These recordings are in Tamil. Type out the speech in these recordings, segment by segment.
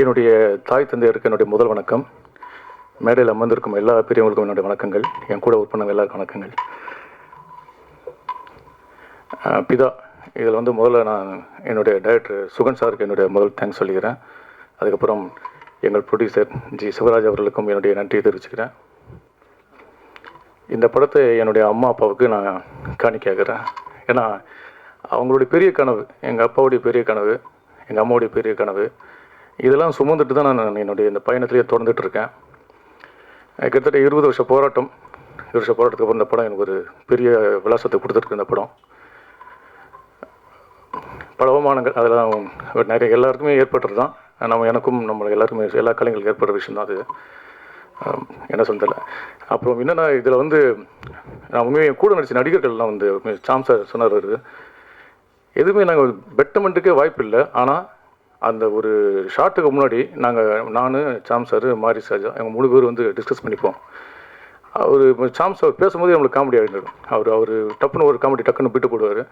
என்னுடைய தாய் தந்தையருக்கு என்னுடைய முதல் வணக்கம். மேடையில் அமர்ந்திருக்கும் எல்லா பெரியவங்களுக்கும் என்னுடைய வணக்கங்கள். என் கூட ஒர்க் பண்ண எல்லாருக்கும் வணக்கங்கள். பிதா இதில் வந்து முதல்ல நான் என்னுடைய டைரக்டர் சுகன் சாருக்கு என்னுடைய முதல் தேங்க்ஸ் சொல்லிக்கிறேன். அதுக்கப்புறம் எங்கள் ப்ரொடியூசர் ஜி சிவராஜ் அவர்களுக்கும் என்னுடைய நன்றியை தெரிவிச்சுக்கிறேன். இந்த படத்தை என்னுடைய அம்மா அப்பாவுக்கு நான் காணிக்காகிறேன் ஏன்னா அவங்களுடைய பெரிய கனவு எங்கள் அப்பாவுடைய பெரிய கனவு எங்கள் அம்மாவுடைய பெரிய கனவு இதெல்லாம் சுமந்துட்டு தான் நான் என்னுடைய இந்த பயணத்திலேயே தொடர்ந்துட்டு இருக்கேன் கிட்டத்தட்ட இருபது வருஷ போராட்டம். இருபது வருஷ போராட்டத்துக்கு அப்புறம் இந்த படம் எனக்கு ஒரு பெரிய விலாசத்தை கொடுத்துருக்கு இந்த படம். பல அவமானங்கள் அதெல்லாம் நிறைய எல்லாருக்குமே ஏற்பட்டது தான். நம்ம எனக்கும் நம்ம எல்லாருக்குமே எல்லா கலைஞர்களுக்கும் ஏற்படுற விஷயம் தான் அது. என்ன சொல்றதில்ல அப்புறம் என்னென்னா இதில் வந்து நான் உண்மையாக என் கூட நடிச்ச நடிகர்கள்லாம் வந்து சாம் சார் சொன்னார் எதுவுமே நாங்கள் பெட்டமெண்ட்டுக்கே வாய்ப்பு இல்லை ஆனால் அந்த ஒரு ஷாட்டுக்கு முன்னாடி நாங்கள் நான் சாம் சார் மாரி சார் எங்கள் மூணு பேர் வந்து டிஸ்கஸ் பண்ணிப்போம். அவர் சாம் சார் பேசும்போது நம்மளுக்கு காமெடி ஆகிடும் அவர் அவர் டப்புன்னு ஒரு காமெடி டக்குன்னு விட்டு போடுவார்.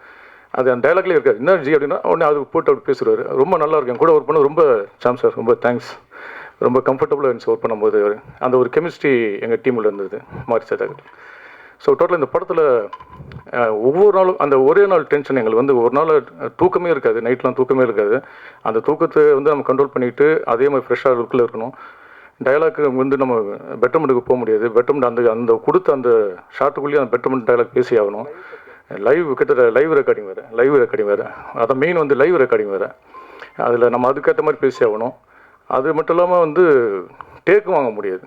அது அந்த டைலாக்லேயே இருக்காது. என்ன ஜி அப்படின்னா உடனே அது போட்டு அப்படி பேசுவார். ரொம்ப நல்லா இருக்கும். கூட ஒர்க் பண்ண ரொம்ப சாம் சார் ரொம்ப தேங்க்ஸ் ரொம்ப கம்ஃபர்டபுளாக இருந்துச்சு ஒர்க் பண்ணும்போது அந்த ஒரு கெமிஸ்ட்ரி எங்கள் டீமில் இருந்தது மாரி சார் ஸோ டோட்டலாக இந்த படத்தில் ஒவ்வொரு நாளும் அந்த ஒரே நாள் டென்ஷன் எங்களுக்கு வந்து ஒரு நாள் தூக்கமே இருக்காது நைட்லாம் தூக்கமே இருக்காது. அந்த தூக்கத்தை வந்து நம்ம கண்ட்ரோல் பண்ணிட்டு அதே மாதிரி ஃப்ரெஷ்ஷாக லுக்கில் இருக்கணும். டயலாக்கு வந்து நம்ம பெட்டர்மெண்ட்டுக்கு போக முடியாது. பெட்டர்மெண்ட் அந்த அந்த கொடுத்த அந்த ஷார்ட்டுக்குள்ளேயே அந்த பெட்டர்மெண்ட் டயலாக் பேசி ஆகணும். லைவ் கிட்ட லைவ் ரெக்கார்டிங் வேறு லைவ் ரெக்கார்டிங் வேறு. அதான் மெயின் வந்து லைவ் ரெக்கார்டிங் வேறு. அதில் நம்ம அதுக்கேற்ற மாதிரி பேசி ஆகணும். அது மட்டும் இல்லாமல் வந்து டேக் வாங்க முடியாது.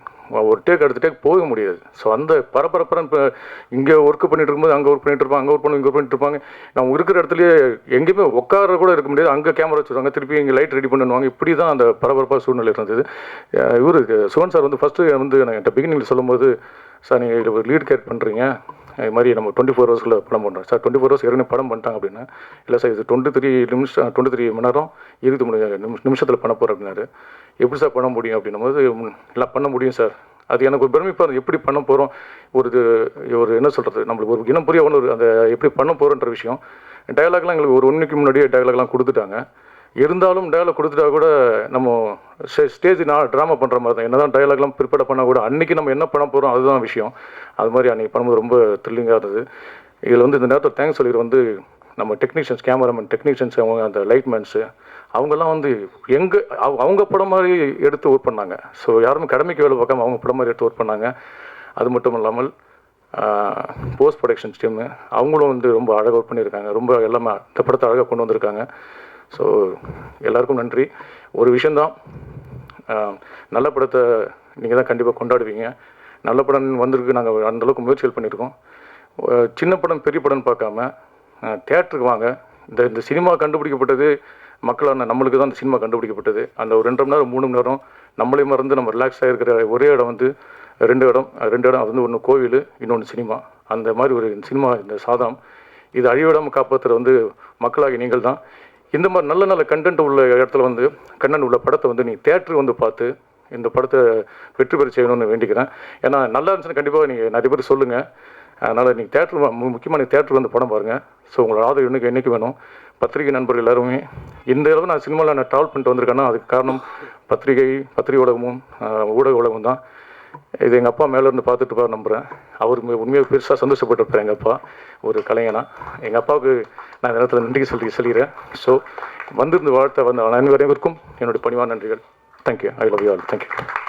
ஒரு டேக் அடுத்த டேக் போக முடியாது. ஸோ அந்த பரபரப்புறன்னு இப்போ இங்கே ஒர்க் பண்ணிட்டு இருக்கும்போது அங்கே ஒர்க் பண்ணிட்டு இருப்பாங்க அங்கே ஒர்க் பண்ணி இங்கே ஒர்க் பண்ணிட்டு இருப்பாங்க நம்ம இருக்கிற இடத்துலயே எங்கேயுமே உட்கார கூட இருக்க முடியாது. அங்கே கேமரா வச்சுருவாங்க திருப்பி இங்கே லைட் ரெடி பண்ணுவாங்க. இப்படி தான் அந்த பரபரப்பாக சூழ்நிலை இருந்தது. இவர் இவரு சார் வந்து ஃபஸ்ட்டு வந்து நான் என்கிட்ட பிகினிங்கில் சொல்லும்போது சார் நீங்கள் இதில் ஒரு லீட் கேர் பண்ணுறீங்க இது மாதிரி நம்ம டுவெண்ட்டி ஃபோர் ஹவர்ஸ்க்குள்ள படம் பண்ணுறோம் சார் டுவெண்ட்டி ஃபோர் ஹவர்ஸ் ஏற்கனவே படம் பண்ணிட்டாங்க அப்படின்னா இல்லை சார் இது டுவெண்ட்டி த்ரீ நிமிஷம் டுவெண்ட்டி த்ரீ மணி நேரம் இருபத்தி மூணு நிமிஷ நிமிஷத்தில் பண்ண போகிறேன் அப்படின்னாரு. எப்படி சார் பண்ண முடியும் அப்படின்னும் போது எல்லாம் பண்ண முடியும் சார். அது எனக்கு ஒரு பெருமைப்பாக இருந்தது எப்படி பண்ண போகிறோம் ஒரு இது ஒரு என்ன சொல்கிறது நம்மளுக்கு ஒரு இனம் புரிய ஒன்று அந்த எப்படி பண்ண போகிறோன்ற விஷயம். டயலாக்லாம் எங்களுக்கு ஒரு ஒன்றுக்கு முன்னாடியே டயலாக்லாம் கொடுத்துட்டாங்க. இருந்தாலும் டயலாக் கொடுத்துட்டா கூட நம்ம ஸ்டேஜ் நான் ட்ராமா பண்ணுற மாதிரி தான். என்ன தான் டயலாக்லாம் ப்ரிப்பேர் பண்ணால் கூட அன்றைக்கி நம்ம என்ன பண்ண போகிறோம் அதுதான் விஷயம். அது மாதிரி அன்றைக்கி பண்ணும்போது ரொம்ப த்ரில்லிங்காக இருந்தது. இதில் வந்து இந்த நேரத்தில் தேங்க்ஸ் சொல்லிடுற வந்து நம்ம டெக்னீஷியன்ஸ் கேமராமேன் டெக்னீஷியன்ஸ் அவங்க அந்த லைட்மேன்ஸு அவங்கெல்லாம் வந்து எங்கே அவங்க படம் மாதிரி எடுத்து ஒர்க் பண்ணாங்க. ஸோ யாருமே கடமைக்கு வேலை பார்க்காம அவங்க படம் மாதிரி எடுத்து ஒர்க் பண்ணாங்க. அது மட்டும் இல்லாமல் போஸ்ட் ப்ரொடக்ஷன்ஸ் டீமு அவங்களும் வந்து ரொம்ப அழகாக ஒர்க் பண்ணியிருக்காங்க. ரொம்ப எல்லாமே இந்த படத்தை அழகாக கொண்டு வந்திருக்காங்க. ஸோ எல்லாருக்கும் நன்றி. ஒரு விஷயந்தான் நல்ல படத்தை நீங்கள் தான் கண்டிப்பாக கொண்டாடுவீங்க. நல்ல படம் வந்திருக்கு நாங்கள் அந்தளவுக்கு முயற்சிகள் பண்ணியிருக்கோம். சின்ன படம் பெரிய படம்னு பார்க்காம தேட்டருக்கு வாங்க. இந்த இந்த சினிமா கண்டுபிடிக்கப்பட்டது மக்களான நம்மளுக்கு தான் அந்த சினிமா கண்டுபிடிக்கப்பட்டது. அந்த ஒரு ரெண்டு மணி நேரம் மூணு மணி நேரம் நம்மளே மறந்து நம்ம ரிலாக்ஸாக இருக்கிற ஒரே இடம் வந்து ரெண்டு இடம். ரெண்டு இடம் அது வந்து ஒன்று கோவில் இன்னொன்று சினிமா. அந்த மாதிரி ஒரு சினிமா இந்த சாதனம் இது அழிவிடாமல் காப்பாற்றுற வந்து மக்களாகி நீங்கள் தான். இந்த மாதிரி நல்ல நல்ல கண்டென்ட் உள்ள இடத்துல வந்து கண்ணன் உள்ள படத்தை வந்து நீங்கள் தேட்டருக்கு வந்து பார்த்து இந்த படத்தை வெற்றி பெற செய்யணும்னு வேண்டிக்கிறேன். ஏன்னா நல்லா இருந்துச்சுன்னா கண்டிப்பாக நீங்கள் நிறைய பேர் சொல்லுங்கள் அதனால் நீங்கள் தேட்டர் முக்கியமாக நீங்கள் தேட்டருக்கு வந்து படம் பாருங்கள் ஸோ உங்களோட ஆதரவு இன்னைக்கு என்றைக்கு வேணும்? பத்திரிகை நண்பர்கள் எல்லாருமே இந்த அளவு நான் சினிமாவில் நான் ட்ராவல் பண்ணிட்டு வந்திருக்கேன்னா அதுக்கு காரணம் பத்திரிகை பத்திரிகை ஊடகமும் ஊடக உலகமும் தான். இது எங்கள் அப்பா மேலே இருந்து பார்த்துட்டு இருப்பார் நம்புகிறேன் அவர் உண்மையாக பெருசாக சந்தோஷப்பட்டிருப்பார் எங்கள் அப்பா. ஒரு கலைஞனா. எங்கள் அப்பாவுக்கு நான் இந்த நேரத்தில் நன்றி சொல்லி சொல்லிடுறேன் ஸோ வந்திருந்து வாழ்த்த வந்த அனைவரையும் என்னுடைய பணிவான நன்றிகள். Thank you I love you all thank you